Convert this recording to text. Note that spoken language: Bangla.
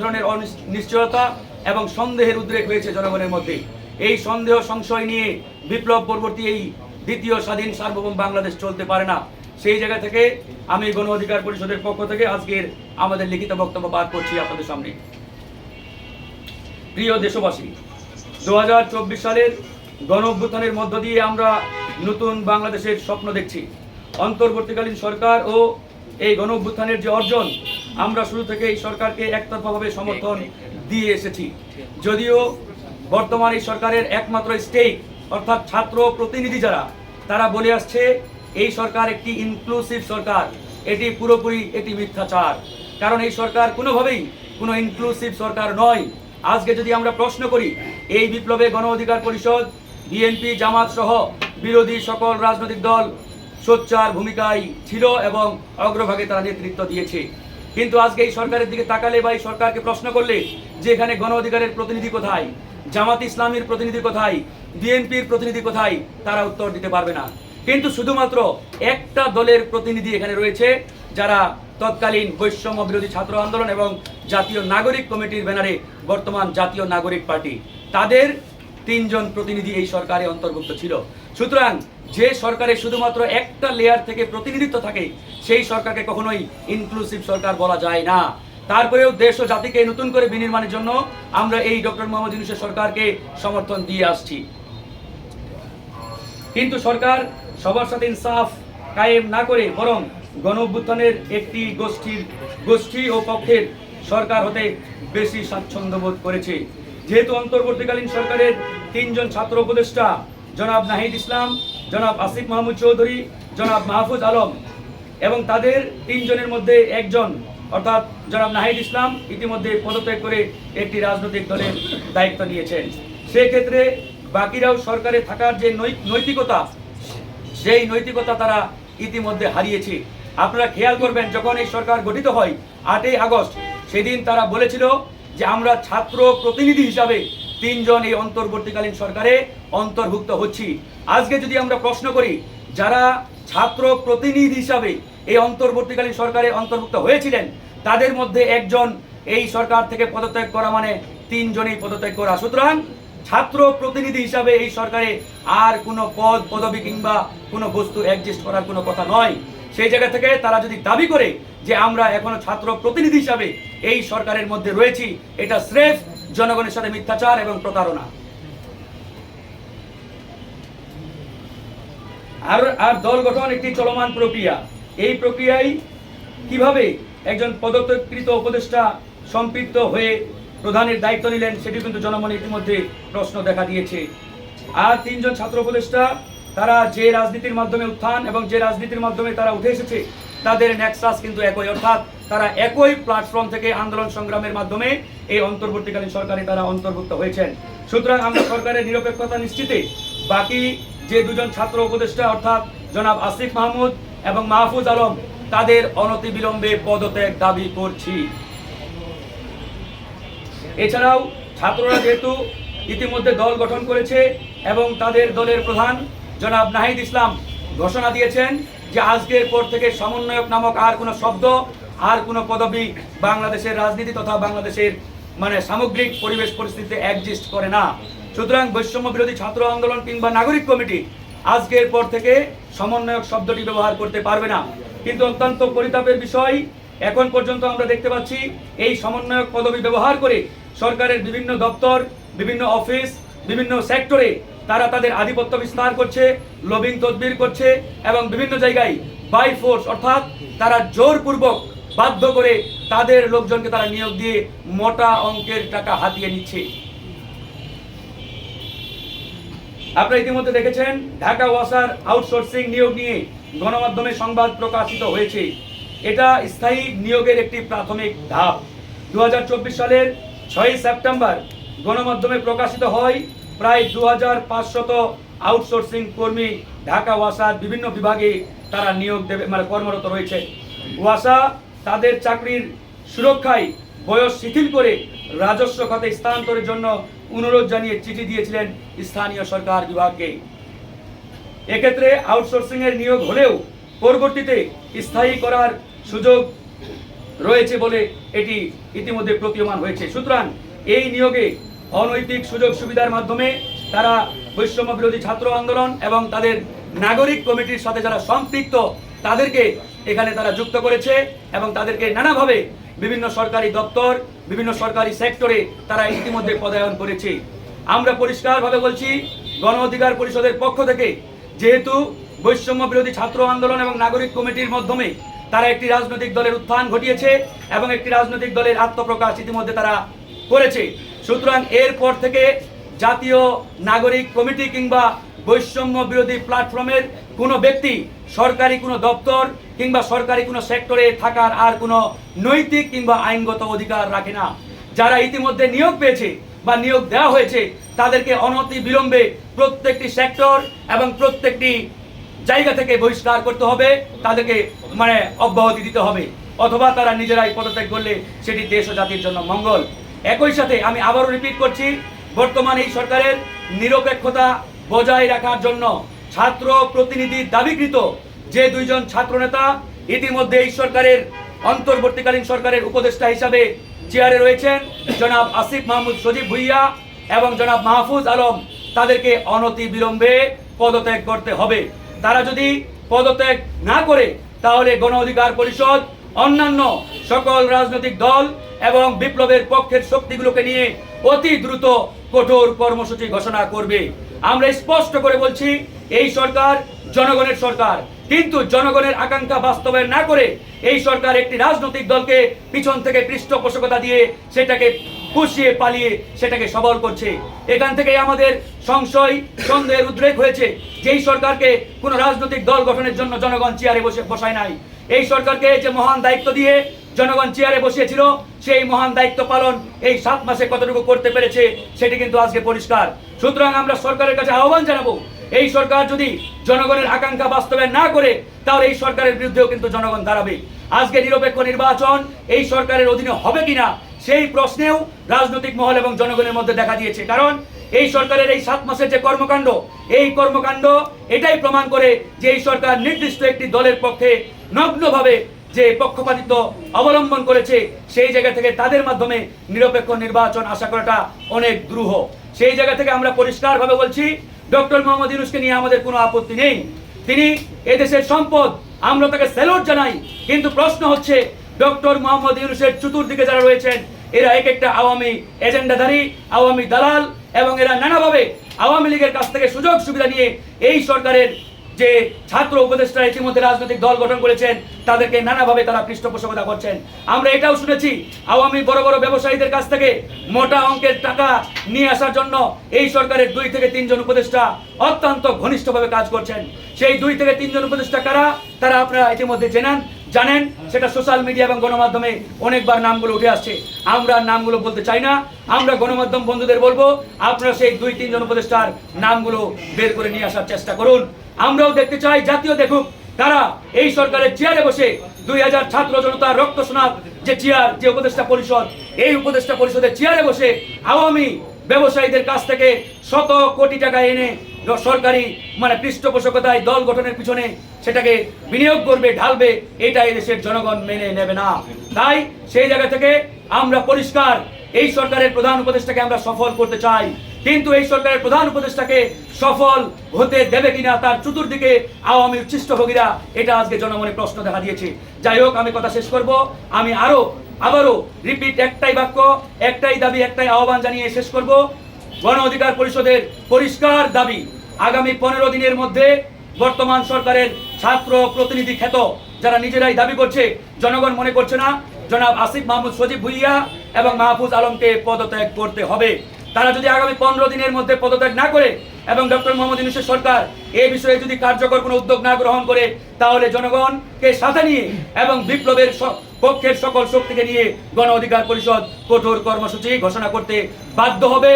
ধরনের অনিশ্চয়তা এবং সন্দেহের উদ্রেক হয়েছে জনগণের মধ্যে। এই সন্দেহ সংশয় নিয়ে বিপ্লব পরবর্তী এই দ্বিতীয় স্বাধীন সার্বভৌম বাংলাদেশ চলতে পারে না। সেই জায়গা থেকে আমি গণ অধিকার পরিষদের পক্ষ থেকে আজকের আমাদের লিখিত বক্তব্য পাঠ করছি আপনাদের সামনে। প্রিয় দেশবাসী, দু হাজার চব্বিশ সালের গণ অভ্যুত্থানের মধ্য দিয়ে আমরা নতুন বাংলাদেশের স্বপ্ন দেখছি। অন্তর্বর্তীকালীন সরকার ও এই গণ অভ্যুত্থানের যে অর্জন আমরা শুরু থেকে এই সরকারকে একতরফাভাবে সমর্থন দিয়ে এসেছি। যদিও বর্তমান এই সরকারের একমাত্র স্টেক অর্থাৎ ছাত্র প্রতিনিধি যারা তারা বলে আসছে এই সরকার একটি ইনক্লুসিভ সরকার। এটি পুরোপুরি এটি মিথ্যাচার। কারণ এই সরকার কোনোভাবেই কোনো ইনক্লুসিভ সরকার নয়। আজকে যদি আমরা প্রশ্ন করি এই বিপ্লবে গণ অধিকার পরিষদ বিএনপি জামাত সহ বিরোধী সকল রাজনৈতিক দল সোচ্চার ভূমিকায় ছিল এবং অগ্রভাগে তারা নেতৃত্ব দিয়েছে। কিন্তু আজকে এই সরকারের দিকে তাকালে বা এই সরকারকে প্রশ্ন করলে যে এখানে গণ অধিকারের প্রতিনিধি কোথায়, জামাত ইসলামীর প্রতিনিধি কোথায়, বিএনপির প্রতিনিধি কোথায়, তারা উত্তর দিতে পারবে না। কিন্তু শুধুমাত্র একটা দলের প্রতিনিধি এখানে রয়েছে, যারা তৎকালীন বৈষম্য বিরোধী ছাত্র আন্দোলন এবং জাতীয় নাগরিক কমিটির ব্যানারে বর্তমান জাতীয় নাগরিক পার্টি। তাদের তিনজন প্রতিনিধি এই সরকারে অন্তর্ভুক্ত ছিল। সুতরাং যে সরকারে শুধুমাত্র একটা লেয়ার থেকে প্রতিনিধিত্ব থাকে, সেই সরকারকে কখনোই ইনক্লুসিভ সরকার বলা যায় না। তারপরেও দেশ ও জাতিকে নতুন করে বিনির্মাণের জন্য আমরা এই ডক্টর মোহাম্মদ ইউনুসের সরকারকে সমর্থন দিয়ে আসছি। কিন্তু সরকার সবার সাথে ইনসাফ কায়েম না করে বরং গণ অভ্যুত্থানের একটি গোষ্ঠীর, গোষ্ঠী ও পক্ষের সরকার হতে বেশি স্বাচ্ছন্দ্য বোধ করেছে। যেহেতু অন্তর্বর্তীকালীন সরকারের তিনজন ছাত্র উপদেষ্টা জনাব নাহিদ ইসলাম, জনাব আসিফ মাহমুদ চৌধুরী, জনাব মাহফুজ আলম এবং তাদের তিনজনের মধ্যে একজন, অর্থাৎ জনাব নাহিদ ইসলাম ইতিমধ্যে পদত্যাগ করে একটি রাজনৈতিক দলের দায়িত্ব নিয়েছেন। সেক্ষেত্রে বাকিরাও সরকারে থাকার যে নৈতিকতা, সেই নৈতিকতা তারা ইতিমধ্যে হারিয়েছে। আপনারা খেয়াল করবেন, যখন এই সরকার গঠিত হয়, আটই আগস্ট, সেদিন তারা বলেছিল যে আমরা ছাত্র প্রতিনিধি হিসাবে তিনজন এই অন্তর্বর্তীকালীন সরকারে অন্তর্ভুক্ত হচ্ছি। আজকে যদি আমরা প্রশ্ন করি, যারা ছাত্র প্রতিনিধি হিসাবে এই অন্তর্বর্তীকালীন সরকারে অন্তর্ভুক্ত হয়েছিলেন, তাদের মধ্যে একজন এই সরকার থেকে পদত্যাগ করা মানে তিনজনেই পদত্যাগ করা। সুতরাং ছাত্র প্রতিনিধি হিসাবে এই সরকারে আর কোনো পদ, পদবি কিংবা কোনো বস্তু অ্যাডজাস্ট করার কোনো কথা নয়। সেই জায়গা থেকে তারা যদি দাবি করে যে আমরা এখনও ছাত্র প্রতিনিধি হিসাবে এই সরকারের মধ্যে রয়েছি, এটা স্রেফ জনগণের সাথে মিথ্যাচার এবং প্রতারণা। আর আর দল গঠন একটি চলমান প্রক্রিয়া। এই প্রক্রিয়ায় কীভাবে একজন পদত্যাগকৃত উপদেষ্টা সম্পৃক্ত হয়ে প্রধানের দায়িত্ব নিলেন সেটি কিন্তু জনমনে ইতিমধ্যে প্রশ্ন দেখা দিয়েছে। আর তিনজন ছাত্র উপদেষ্টা, তারা যে রাজনীতির মাধ্যমে উত্থান এবং যে রাজনীতির মাধ্যমে তারা উঠে এসেছে, তাদের নেক্সাস কিন্তু একই। অর্থাৎ তারা একই প্ল্যাটফর্ম থেকে আন্দোলন সংগ্রামের মাধ্যমে এই অন্তর্বর্তীকালীন সরকারে তারা অন্তর্ভুক্ত হয়েছেন। সুতরাং আমরা সরকারের নিরপেক্ষতা নিশ্চিতে বাকি যে দুজন ছাত্র উপদেষ্টা, অর্থাৎ জনাব আসিফ মাহমুদ এবং মাহফুজ আলম, তাদের অনতিবিলম্বে পদত্যাগ দাবি করছি। এছাড়াও ছাত্ররা যেহেতু ইতিমধ্যে দল গঠন করেছে এবং তাদের দলের প্রধান জনাব নাহিদ ইসলাম ঘোষণা দিয়েছেন যে আজকের পর থেকে সমন্বয়ক নামক আর কোনো শব্দ, আর কোনো পদবি বাংলাদেশের রাজনীতি তথা বাংলাদেশের মানে সামগ্রিক পরিবেশ পরিস্থিতিতে অ্যাডজাস্ট করে না। সুতরাং বৈষম্য বিরোধী ছাত্র আন্দোলন কিংবা নাগরিক কমিটি আজকের পর থেকে সমন্বয়ক শব্দটি ব্যবহার করতে পারবে না। কিন্তু অত্যন্ত পরিতাপের বিষয়, এখন পর্যন্ত আমরা দেখতে পাচ্ছি এই সমন্বয়ক পদবি ব্যবহার করে সরকারের বিভিন্ন দপ্তর, বিভিন্ন অফিস, বিভিন্ন সেক্টরে তারা তাদের আধিপত্য বিস্তার করছে লবিং তদবির করছে এবং বিভিন্ন জায়গায় বাই ফোর্স অর্থাৎ তারা জোরপূর্বক বাধ্য করে তাদের লোকজনকে তারা নিয়োগ দিয়ে মোটা অঙ্কের টাকা হাতিয়ে নিচ্ছে। আপনারা ইতিমধ্যে দেখেছেন, ঢাকা ওয়াসার আউটসোর্সিং নিয়োগ নিয়ে গণমাধ্যমে সংবাদ প্রকাশিত হয়েছে। এটা স্থায়ী নিয়োগের একটি প্রাথমিক ধাপ। দু হাজার চব্বিশ সালের ছয়ই সেপ্টেম্বর গণমাধ্যমে প্রকাশিত হয় প্রায় দু হাজার পাঁচশত আউটসোর্সিং কর্মী ঢাকা ওয়াসার বিভিন্ন বিভাগে তারা নিয়োগ দেবে মানে কর্মরত রয়েছে। ওয়াসা তাদের চাকরির সুরক্ষায় বয়স শিথিল করে রাজস্ব খাতে স্থানান্তরের জন্য অনুরোধ জানিয়ে চিঠি দিয়েছিলেন স্থানীয় সরকার বিভাগকে। এক্ষেত্রে আউটসোর্সিং এর নিয়োগ হলেও পরবর্তীতে স্থায়ী করার সুযোগ রয়েছে বলে এটি ইতিমধ্যে প্রতীয়মান হয়েছে। সুতরাং এই নিয়োগে অনৈতিক সুযোগ সুবিধার মাধ্যমে তারা বৈষম্য বিরোধী ছাত্র আন্দোলন এবং তাদের নাগরিক কমিটির সাথে যারা সম্পৃক্ত, তাদেরকে এখানে তারা যুক্ত করেছে এবং তাদেরকে নানাভাবে বিভিন্ন সরকারি দপ্তর, বিভিন্ন সরকারি সেক্টরে তারা ইতিমধ্যে পদায়ন করেছে। আমরা পরিষ্কারভাবে বলছি, গণ অধিকার পরিষদের পক্ষ থেকে যেহেতু বৈষম্য বিরোধী ছাত্র আন্দোলন এবং নাগরিক কমিটির মাধ্যমে তারা একটি রাজনৈতিক দলের উত্থান ঘটিয়েছে এবং একটি রাজনৈতিক দলের আত্মপ্রকাশ ইতিমধ্যে তারা করেছে। সুতরাং এরপর থেকে জাতীয় নাগরিক কমিটি কিংবা বৈষম্য বিরোধী প্ল্যাটফর্মের কোনো ব্যক্তি সরকারি কোনো দপ্তর কিংবা সরকারি কোনো সেক্টরে থাকার আর কোনো নৈতিক কিংবা আইনগত অধিকার রাখে না। যারা ইতিমধ্যে নিয়োগ পেয়েছে বা নিয়োগ দেওয়া হয়েছে, তাদেরকে অনতি বিলম্বে প্রত্যেকটি সেক্টর এবং প্রত্যেকটি জায়গা থেকে বহিষ্কার করতে হবে, তাদেরকে মানে অব্যাহতি দিতে হবে। অথবা তারা নিজেরাই পদত্যাগ করলে সেটি দেশ ও জাতির জন্য মঙ্গল। একই সাথে আমি আবারও রিপিট করছি, বর্তমান এই সরকারের নিরপেক্ষতা বজায় রাখার জন্য ছাত্র প্রতিনিধি দাবিকৃত যে দুইজন ছাত্রনেতা ইতিমধ্যে এই সরকারের, অন্তর্বর্তীকালীন সরকারের উপদেষ্টা হিসাবে চেয়ারে রয়েছেন জনাব আসিফ মাহমুদ সজীব ভুইয়া এবং জনাব মাহফুজ আলম। তাদেরকে অনতি বিলম্বে পদত্যাগ করতে হবে। তারা যদি পদত্যাগ না করে, তাহলে গণ অধিকার পরিষদ অন্যান্য সকল রাজনৈতিক দল এবং বিপ্লবের পক্ষের শক্তিগুলোকে নিয়ে অতি দ্রুত কঠোর কর্মসূচি ঘোষণা করবে। আমরা স্পষ্ট করে বলছি, এই সরকার জনগণের সরকার। কিন্তু জনগণের আকাঙ্ক্ষা বাস্তবায়ন না করে এই সরকার একটি রাজনৈতিক দলকে পিছন থেকে পৃষ্ঠপোষকতা দিয়ে সেটাকে পুষিয়ে পালিয়ে সেটাকে সবল করছে। এখান থেকে আমাদের সংশয়, সন্দেহের উদ্রেক হয়েছে যেই সরকারকে কোনো রাজনৈতিক দল গঠনের জন্য জনগণ চেয়ারে বসে, বসায় নাই। এই সরকারকে যে মহান দায়িত্ব দিয়ে জনগণ চেয়ারে বসিয়েছিল, সেই মহান দায়িত্ব পালন এই সাত মাসে কতটুকু করতে পেরেছে সেটি কিন্তু আজকে পরিষ্কার। সুতরাং আমরা সরকারের কাছে আহ্বান জানাব, এই সরকার যদি জনগণের আকাঙ্ক্ষা বাস্তবায়ন না করে, তাহলে এই সরকারের বিরুদ্ধেও কিন্তু জনগণ দাঁড়াবে। আজকে নিরপেক্ষ নির্বাচন, এই সরকারের অধীনে হবে কিনা, সেই প্রশ্নেও রাজনৈতিক মহল এবং জনগণের মধ্যে দেখা দিয়েছে। কারণ এই সরকারের এই সাত মাসের যে কর্মকাণ্ড, এই কর্মকাণ্ড এটাই প্রমাণ করে যে এই সরকার নির্দিষ্ট একটি দলের পক্ষে নগ্নভাবে যে পক্ষপাতিত্ব অবলম্বন করেছে, সেই জায়গা থেকে তাদের মাধ্যমে নিরপেক্ষ নির্বাচন আশা করাটা অনেক দ্রুহ। সেই জায়গা থেকে আমরা পরিষ্কারভাবে বলছি, ডক্টর মোহাম্মদ ইউনুসকে নিয়ে আমাদের কোনো আপত্তি নেই। তিনি এদেশের সম্পদ, আমরা তাকে স্যালুট জানাই, কিন্তু প্রশ্ন হচ্ছে, ডক্টর মোহাম্মদ ইউনুসের চতুর্দিকে যারা রয়েছেন, এরা এক একটা আওয়ামী এজেন্ডাধারী, আওয়ামী দালাল, এবং এরা নানাভাবে আওয়ামী লীগের কাছ থেকে সুযোগ সুবিধা নিয়ে এই সরকারের যে ছাত্র উপদেষ্টা ইতিমধ্যে রাজনৈতিক দল গঠন করেছেন, তাদেরকে নানাভাবে তারা পৃষ্ঠপোষকতা করছেন। আমরা এটাও শুনেছি, আওয়ামী বড় বড় ব্যবসায়ীদের কাছ থেকে মোটা অঙ্কের টাকা নিয়ে আসার জন্য এই সরকারের দুই থেকে তিনজন উপদেষ্টা অত্যন্ত ঘনিষ্ঠভাবে কাজ করছেন। সেই দুই থেকে তিনজন উপদেষ্টা কারা? তারা আপনারা ইতিমধ্যে জেনান। জানেন, সেটা সোশ্যাল মিডিয়া এবং গণমাধ্যমে অনেকবার নামগুলো উঠে আসছে। আমরা নামগুলো বলতে চাই না। আমরা গণমাধ্যম বন্ধুদের বলব, আপনারা সেই দুই, তিনজন উপদেষ্টার নামগুলো বের করে নিয়ে আসার চেষ্টা করুন। আমরাও দেখতে চাই, জাতীয় দেখুক, তারা এই সরকারের চেয়ারে বসে দুই হাজার ছাত্র জনতা রক্ত সোনার যে চেয়ার, যে উপদেষ্টা পরিষদ, এই উপদেষ্টা পরিষদের চেয়ারে বসে আওয়ামী ব্যবসায়ীদের কাছ থেকে শত কোটি টাকা এনে সরকারি মানে পৃষ্ঠপোষকতায় দল গঠনের পিছনে সেটাকে বিনিয়োগ করবে, ঢালবে এটা দেশের জনগণ মেনে নেবে না। তাই সেই জায়গা থেকে আমরা পরিষ্কার, এই সরকারের প্রধান উপদেষ্টাকে আমরা সফল করতে চাই। কিন্তু এই সরকারের প্রধান উপদেষ্টাকে সফল হতে দেবে কিনা, তার চতুর্দিকে আওয়ামী উচ্ছিষ্টভোগীরা এটা আজকে জনমনে প্রশ্ন দেখা দিয়েছে। যাই হোক, আমি কথা শেষ করব। আমি আরও, আবারও রিপিট একটাই বাক্য, একটাই দাবি, একটাই আহ্বান জানিয়ে শেষ করব। গণ অধিকার পরিষদের পরিষ্কার দাবি। আগামী পনেরো দিনের মধ্যে বর্তমান সরকারের ছাত্র প্রতিনিধি খ্যাত যারা নিজেরাই দাবি করছে, জনগণ মনে করছে না, জনাব আসিফ মাহমুদ সজীব ভুইয়া এবং মাহফুজ আলমকে পদত্যাগ করতে হবে। তারা যদি আগামী পনেরো দিনের মধ্যে পদত্যাগ না করে এবং ডক্টর মোহাম্মদ ইউনুসের সরকার এ বিষয়ে যদি কার্যকর কোনো উদ্যোগ না গ্রহণ করে, তাহলে জনগণকে সাথে নিয়ে এবং বিপ্লবের পক্ষের সকল শক্তিকে নিয়ে গণ অধিকার পরিষদ কঠোর কর্মসূচি ঘোষণা করতে বাধ্য হবে।